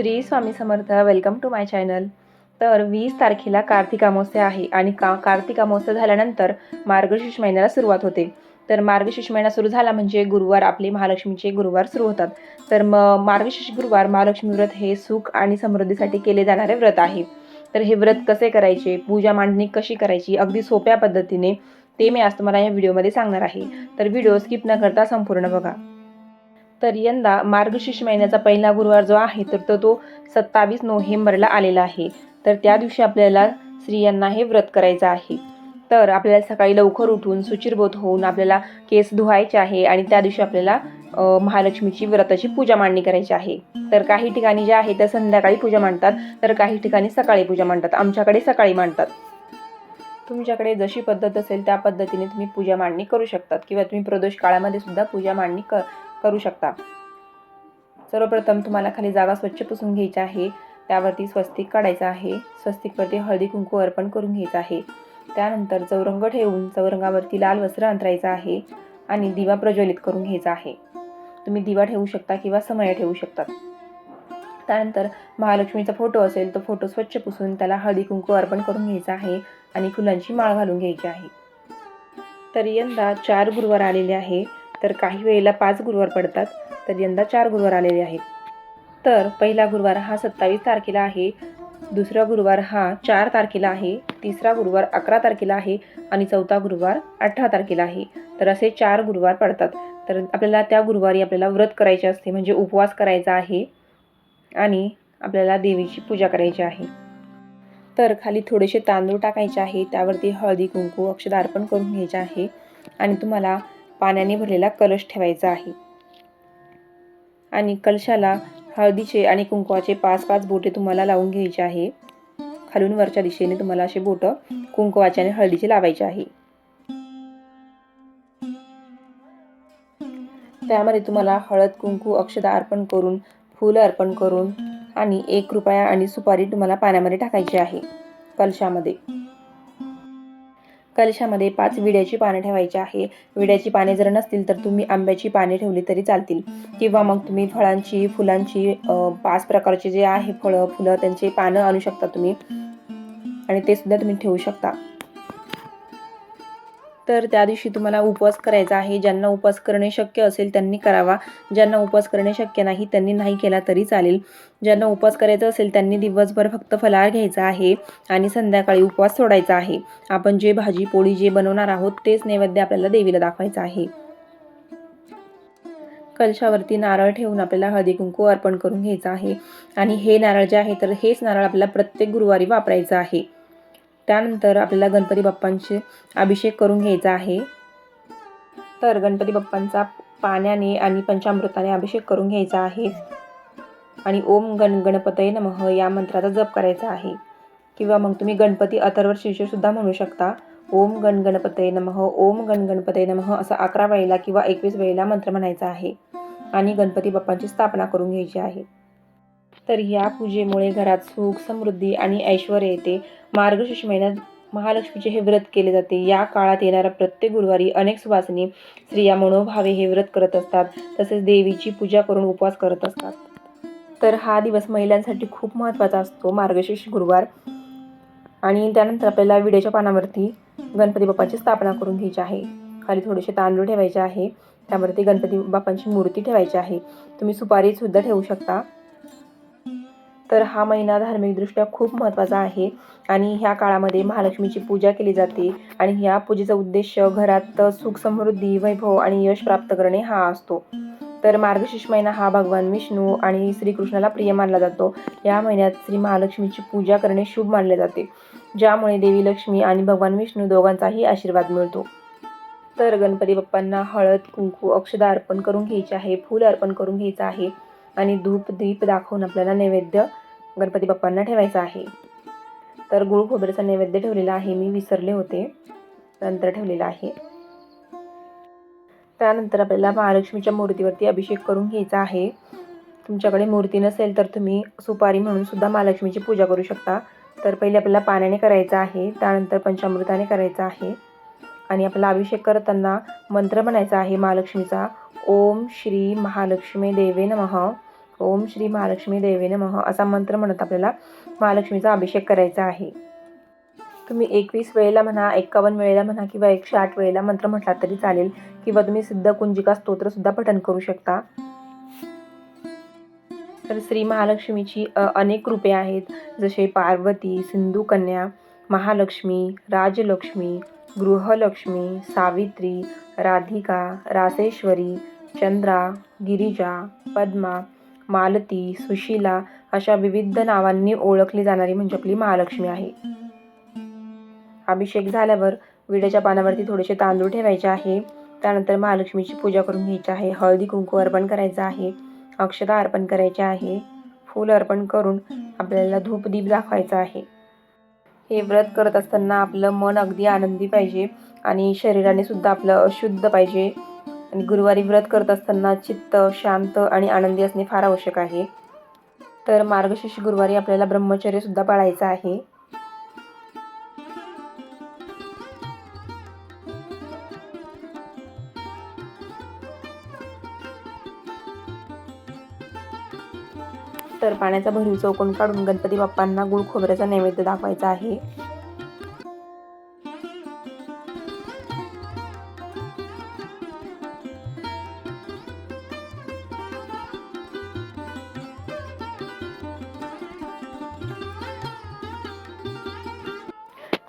Shri Swami Samarth welcome to my channel तर वीस तारखेला कार्तिक अमावस्या आहे आणि का कार्तिक अमावस्या झाल्यानंतर मार्गशीर्ष महिन्याला सुरुवात होते. तर मार्गशीर्ष महिना सुरू झाला म्हणजे गुरुवार आपले महालक्ष्मीचे गुरुवार सुरू होतात. तर म मार्गशीर्ष गुरुवार महालक्ष्मी व्रत हे सुख आणि समृद्धीसाठी केले जाणारे व्रत आहे. तर हे व्रत कसे करायचे? पूजा मांडणी कशी करायची? अगदी सोप्या पद्धतीने ते मी आज तुम्हाला या व्हिडिओमध्ये सांगणार आहे. तर व्हिडिओ स्किप न करता संपूर्ण बघा. तर यंदा मार्गशीर्ष महिन्याचा पहिला गुरुवार जो आहे तर तो तो सत्तावीस नोव्हेंबरला आलेला आहे. तर त्या दिवशी आपल्याला स्त्रियांना हे व्रत करायचं आहे. तर आपल्याला सकाळी लवकर उठून सुचिरबोध होऊन आपल्याला केस धुवायचे आहे आणि त्या दिवशी आपल्याला महालक्ष्मीची व्रताची पूजा मांडणी करायची आहे. तर काही ठिकाणी जे आहे तर संध्याकाळी पूजा मांडतात तर काही ठिकाणी सकाळी पूजा मांडतात. आमच्याकडे सकाळी मांडतात. तुमच्याकडे जशी पद्धत असेल त्या पद्धतीने तुम्ही पूजा मांडणी करू शकतात. किंवा तुम्ही प्रदोष काळामध्ये सुद्धा पूजा मांडणी क करू शकता. सर्वप्रथम तुम्हाला खाली जागा स्वच्छ पुसून घ्यायची आहे. त्यावरती स्वस्तिक काढायचं आहे. स्वस्तिकवरती हळदी कुंकू अर्पण करून घ्यायचं आहे. त्यानंतर चौरंग ठेवून चौरंगावरती लाल वस्त्र अंतरायचं आहे आणि दिवा प्रज्वलित करून घ्यायचा आहे. तुम्ही दिवा ठेवू शकता किंवा समय ठेवू शकतात त्यानंतर महालक्ष्मीचा फोटो असेल तो फोटो स्वच्छ पुसून त्याला हळदी कुंकू अर्पण करून घ्यायचा आहे आणि फुलांची माळ घालून घ्यायची आहे. तर यंदा चार गुरुवार आलेले आहे. तर काही वेळेला पाच गुरुवार पडतात तर यंदा चार गुरुवार आलेले आहेत. तर पहिला गुरुवार हा सत्तावीस तारखेला आहे दुसरा गुरुवार हा चार तारखेला आहे तिसरा गुरुवार अकरा तारखेला आहे आणि चौथा गुरुवार अठरा तारखेला आहे. तर असे चार गुरुवार पडतात. तर आपल्याला त्या गुरुवारी आपल्याला व्रत करायचे असते म्हणजे उपवास करायचा आहे आणि आपल्याला देवीची पूजा करायची आहे. तर खाली थोडेसे तांदूळ टाकायचे आहे त्यावरती हळदी कुंकू अक्षदा अर्पण करून घ्यायचे आहे. आणि तुम्हाला पाण्याने भरलेला कलश ठेवायचा आहे. आणि कलशाला हळदीचे आणि कुंकवाचे पाच पाच बोटे तुम्हाला लावून घ्यायचे आहे. खालून वरच्या दिशेने तुम्हाला असे बोटं कुंकवाचे आणि हळदीचे लावायचे आहे. त्यामध्ये तुम्हाला हळद कुंकू अक्षदा अर्पण करून फुलं अर्पण करून आणि एक रुपया आणि सुपारी तुम्हाला पाण्यामध्ये टाकायची आहे कलशामध्ये. कलशामध्ये पाच विड्याची पाने ठेवायची आहे. विड्याची पाने जर नसतील तर तुम्ही आंब्याची पाने ठेवली तरी चालतील. किंवा मग तुम्ही फळांची फुलांची पाच प्रकारचे जे आहे फळं फुलं त्यांचे पानं आणू शकता तुम्ही. आणि ते सुद्धा तुम्ही ठेवू शकता. तर त्या दिवशी तुम्हाला उपवास करायचा आहे. ज्यांना उपवास करणे शक्य असेल त्यांनी करावा. ज्यांना उपवास करणे शक्य नाही त्यांनी नाही केला तरी चालेल. ज्यांना उपवास करायचा असेल त्यांनी दिवसभर फक्त फलाहार घ्यायचा आहे आणि संध्याकाळी उपवास सोडायचा आहे. आपण जे भाजी पोळी जे बनवणार आहोत तेच नैवेद्य आपल्याला देवीला दाखवायचं आहे. कलशावरती नारळ ठेवून आपल्याला हळदी कुंकू अर्पण करून घ्यायचं आहे. आणि हे नारळ जे आहे तर हेच नारळ आपल्याला प्रत्येक गुरुवारी वापरायचं आहे. त्यानंतर आपल्याला गणपती बाप्पांचे अभिषेक करून घ्यायचा आहे. तर गणपती बाप्पांचा पाण्याने आणि पंचामृताने अभिषेक करून घ्यायचा आहे. आणि ओम गण गणपतये नमः या मंत्राचा जप करायचा आहे. किंवा मग तुम्ही गणपती अथर्व शीर्ष सुद्धा म्हणू शकता. ओम गण गणपतये नमः ओम गण गणपतये नमः असं अकरा वेळेला किंवा एकवीस वेळेला मंत्र म्हणायचा आहे. आणि गणपती बाप्पांची स्थापना करून घ्यायची आहे. तर या पूजेमुळे घरात सुख समृद्धी आणि ऐश्वर येते. मार्गशीर्ष महिन्यात महालक्ष्मीचे हे व्रत केले जाते. या काळात येणाऱ्या प्रत्येक गुरुवारी अनेक सुवासिनी स्त्रिया मनोभावे हे व्रत करत असतात. तसेच देवीची पूजा करून उपवास करत असतात. तर हा दिवस महिलांसाठी खूप महत्त्वाचा असतो. मार्गशीर्ष गुरुवार आणि त्यानंतर आपल्याला विड्याच्या पानावरती गणपती बाप्पाची स्थापना करून घ्यायची आहे. खाली थोडेसे तांदूळ ठेवायचे आहे. त्यावरती गणपती बाप्पांची मूर्ती ठेवायची आहे. तुम्ही सुपारीसुद्धा ठेवू शकता. तर हा महिना धार्मिकदृष्ट्या खूप महत्त्वाचा आहे आणि ह्या काळामध्ये महालक्ष्मीची पूजा केली जाते आणि ह्या पूजेचा उद्देश घरात सुख समृद्धी वैभव आणि यश प्राप्त करणे हा असतो. तर मार्गशीर्ष महिना हा भगवान विष्णू आणि श्रीकृष्णाला प्रिय मानला जातो. या महिन्यात श्री महालक्ष्मीची पूजा करणे शुभ मानले जाते. ज्यामुळे देवी लक्ष्मी आणि भगवान विष्णू दोघांचाही आशीर्वाद मिळतो. तर गणपती बाप्पांना हळद कुंकू अक्षदा अर्पण करून घ्यायचे आहे फूल अर्पण करून घ्यायचं आहे आणि धूप दीप दाखवून आपल्याला नैवेद्य गणपती बाप्पांना ठेवायचा आहे. तर गुळ खोबऱ्याचा नैवेद्य ठेवलेला आहे. मी विसरले होते. नंतर ठेवलेला आहे. त्यानंतर आपल्याला महालक्ष्मीच्या मूर्तीवरती अभिषेक करून घ्यायचा आहे. तुमच्याकडे मूर्ती नसेल तर तुम्ही सुपारी म्हणून सुद्धा महालक्ष्मीची पूजा करू शकता. तर पहिले आपल्याला पाण्याने करायचं आहे. त्यानंतर पंचामृताने करायचं आहे. आणि आपला अभिषेक करताना मंत्र म्हणायचा आहे महालक्ष्मीचा. ओम श्री महालक्ष्मी देवे नमः. ओम श्री महालक्ष्मी देवे मह असा मंत्र म्हणत आपल्याला महालक्ष्मीचा अभिषेक करायचा आहे. तुम्ही एकवीस वेळेला म्हणा एक्कावन्न वेळेला म्हणा किंवा एकशे आठ वेळेला मंत्र म्हटला तरी चालेल किंवा तुम्ही सिद्ध कुंजिका स्तोत्रसुद्धा पठण करू शकता. तर श्री महालक्ष्मीची अनेक रूपे आहेत. जसे पार्वती सिंधू कन्या महालक्ष्मी राजलक्ष्मी गृहलक्ष्मी सावित्री राधिका रासेश्वरी चंद्रा गिरिजा पद्मा मालती सुशीला अशा विविध नावांनी ओळखली जाणारी म्हणजे आपली महालक्ष्मी आहे. अभिषेक झाल्यावर विड्याच्या पानावरती थोडेसे तांदूळ ठेवायचे आहे. त्यानंतर महालक्ष्मीची पूजा करून घ्यायची आहे. हळदी कुंकू अर्पण करायचं आहे. अक्षता अर्पण करायचे आहे. फूल अर्पण करून आपल्याला धूपदीप दाखवायचा आहे. हे व्रत करत असताना आपलं मन अगदी आनंदी पाहिजे आणि शरीराने सुद्धा आपलं शुद्ध पाहिजे. आणि गुरुवारी व्रत करत असताना चित्त शांत आणि आनंदी असणे फार आवश्यक आहे. तर मार्गशीर्ष गुरुवारी आपल्याला ब्रह्मचर्यसुद्धा पाळायचं आहे. तर पाण्याचा भरीव चौकोन काढून गणपती बाप्पांना गुळ खोबऱ्याचा नैवेद्य दाखवायचा आहे.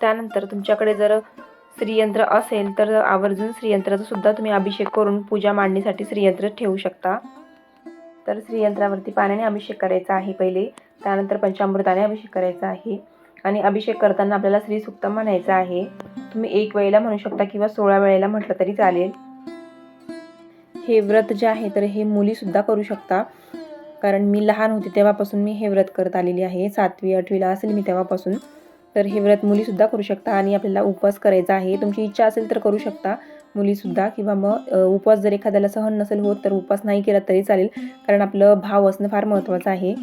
त्यानंतर तुमच्याकडे जर श्रीयंत्र असेल तर आवर्जून श्रीयंत्राचा सुद्धा तुम्ही अभिषेक करून पूजा मांडणीसाठी श्रीयंत्र ठेवू शकता. तर श्रीयंत्रावरती पाण्याने अभिषेक करायचा आहे पहिले. त्यानंतर पंचामृताने अभिषेक करायचा आहे. आणि अभिषेक करताना आपल्याला श्रीसुक्त म्हणायचं आहे. तुम्ही एक वेळेला म्हणू शकता किंवा सोळा वेळेला म्हटलं तरी चालेल. हे व्रत जे आहे तर हे मुलीसुद्धा करू शकता. कारण मी लहान होते तेव्हापासून मी हे व्रत करत आलेली आहे. सातवी आठवीला असेल मी तेव्हापासून. तर हे व्रत मुलीसुद्धा करू शकता आणि आपल्याला उपवास करायचा आहे. तुमची इच्छा असेल तर करू शकता मुलीसुद्धा किंवा मग उपवास जर एखाद्याला सहन नसेल होत तर उपवास नाही केला तरी चालेल कारण आपलं भाव असणं फार महत्त्वाचं आहे.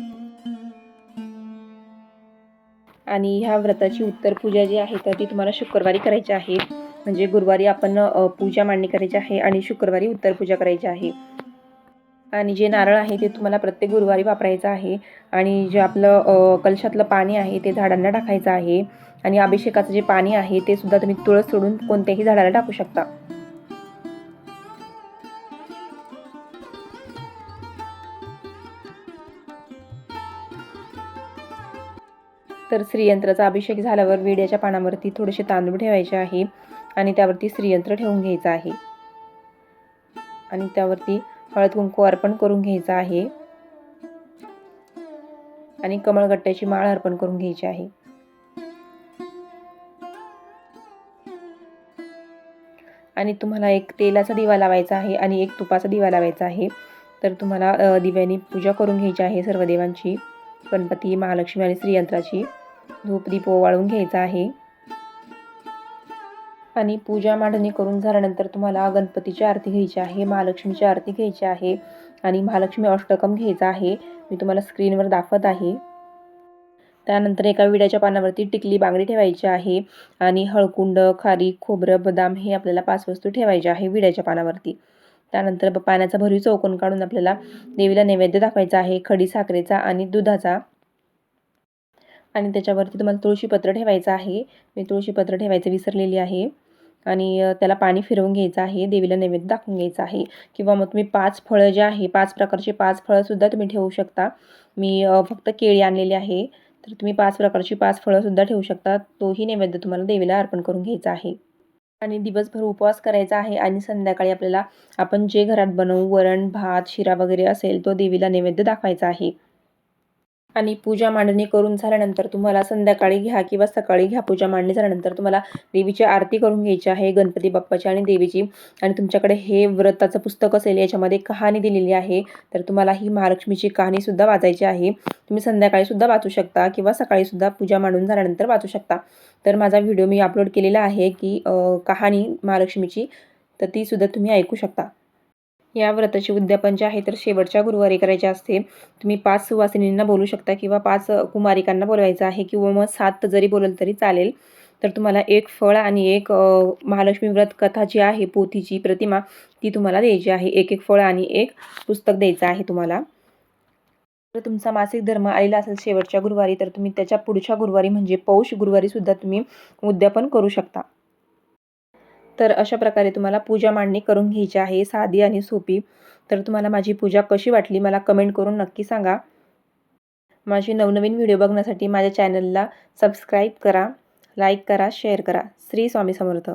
आणि ह्या व्रताची उत्तर पूजा जी आहे तर ती तुम्हाला शुक्रवारी करायची आहे. म्हणजे गुरुवारी आपण पूजा मांडणी करायची आहे आणि शुक्रवारी उत्तर पूजा करायची आहे. आणि जे नारळ आहे ते तुम्हाला प्रत्येक गुरुवारी वापरायचं आहे. आणि जे आपलं कलशातलं पाणी आहे ते झाडांना टाकायचं आहे. आणि अभिषेकाचं जे पाणी आहे ते सुद्धा तुम्ही तुळस सोडून कोणत्याही झाडाला टाकू शकता. तर श्रीयंत्राचा अभिषेक झाल्यावर विड्याच्या पानावरती थोडेसे तांदूळ ठेवायचे आहे. आणि त्यावरती श्रीयंत्र ठेवून घ्यायचं आहे. आणि त्यावरती हळद कुंकू अर्पण करून घ्यायचं आहे. आणि कमळगट्ट्याची माळ अर्पण करून घ्यायची आहे. आणि तुम्हाला एक तेलाचा दिवा लावायचा आहे आणि एक तुपाचा दिवा लावायचा आहे. तर तुम्हाला दिव्याने पूजा करून घ्यायची आहे सर्व देवांची गणपती महालक्ष्मी आणि श्रीयंत्राची धूप दीप ओवाळून घ्यायचा आहे. आणि पूजा मांडणी करून झाल्यानंतर तुम्हाला गणपतीची आरती घ्यायची आहे महालक्ष्मीची आरती घ्यायची आहे आणि महालक्ष्मी अष्टकम घ्यायचा आहे. मी तुम्हाला स्क्रीनवर दाखवत आहे. त्यानंतर एका विड्याच्या पानावरती टिकली बांगडी ठेवायची आहे आणि हळकुंड खारी खोबरं बदाम हे आपल्याला पाच वस्तू ठेवायच्या आहे विड्याच्या पानावरती. त्यानंतर पाण्याचा भरीव चौकोन काढून आपल्याला देवीला नैवेद्य दाखवायचा आहे खडी साखरेचा आणि दुधाचा. आणि त्याच्यावरती तुम्हाला तुळशीपत्र ठेवायचं आहे. मी तुळशीपत्र ठेवायचं विसरलेली आहे. आणि त्याला पाणी फिरवून घ्यायचं आहे देवीला नैवेद्य दाखवून घ्यायचं आहे. किंवा मग तुम्ही पाच फळं जे आहे पाच प्रकारचे पाच फळंसुद्धा तुम्ही ठेवू शकता. मी फक्त केळी आणलेली आहे. तर तुम्ही पाच प्रकारची पाच फळंसुद्धा ठेवू शकता. तोही नैवेद्य तुम्हाला देवीला अर्पण करून घ्यायचा आहे. आणि दिवसभर उपवास करायचा आहे आणि संध्याकाळी आपल्याला आपण जे घरात बनवू वरण भात शिरा वगैरे असेल तो देवीला नैवेद्य दाखवायचा आहे. आणि पूजा मांडणी करून झाल्यानंतर तुम्हाला संध्याकाळी घ्या किंवा सकाळी घ्या. पूजा मांडणी झाल्यानंतर तुम्हाला देवीची आरती करून घ्यायची आहे गणपती बाप्पाची आणि देवीची. आणि तुमच्याकडे हे व्रताचं पुस्तक असेल याच्यामध्ये कहाणी दिलेली आहे. तर तुम्हाला ही महालक्ष्मीची कहाणीसुद्धा वाचायची आहे. तुम्ही संध्याकाळीसुद्धा वाचू शकता किंवा सकाळीसुद्धा पूजा मांडून झाल्यानंतर वाचू शकता. तर माझा व्हिडिओ मी अपलोड केलेला आहे की कहाणी महालक्ष्मीची तर तीसुद्धा तुम्ही ऐकू शकता. या व्रताचे उद्यापन जे आहे तर शेवटच्या गुरुवारी करायचे असते. तुम्ही पाच सुवासिनींना बोलू शकता किंवा पाच कुमारिकांना बोलवायचं आहे किंवा मग सात जरी बोलल तरी चालेल. तर तुम्हाला एक फळ आणि एक महालक्ष्मी व्रत कथा जी आहे पोथीची प्रतिमा ती तुम्हाला द्यायची आहे. एक एक फळ आणि एक पुस्तक द्यायचं आहे तुम्हाला. जर तुमचा मासिक धर्म आलेला असेल शेवटच्या गुरुवारी तर तुम्ही त्याच्या पुढच्या गुरुवारी म्हणजे पौष गुरुवारी सुद्धा तुम्ही उद्यापन करू शकता. तर अशा प्रकारे तुम्हाला पूजा मांडणी करून घ्यायची आहे साधी आणि सोपी. तर तुम्हाला माझी पूजा कशी वाटली मला कमेंट करून नक्की सांगा. माझी नवनवीन व्हिडिओ बघण्यासाठी माझ्या चॅनलला सबस्क्राईब करा लाईक करा शेअर करा. श्री स्वामी समर्थ.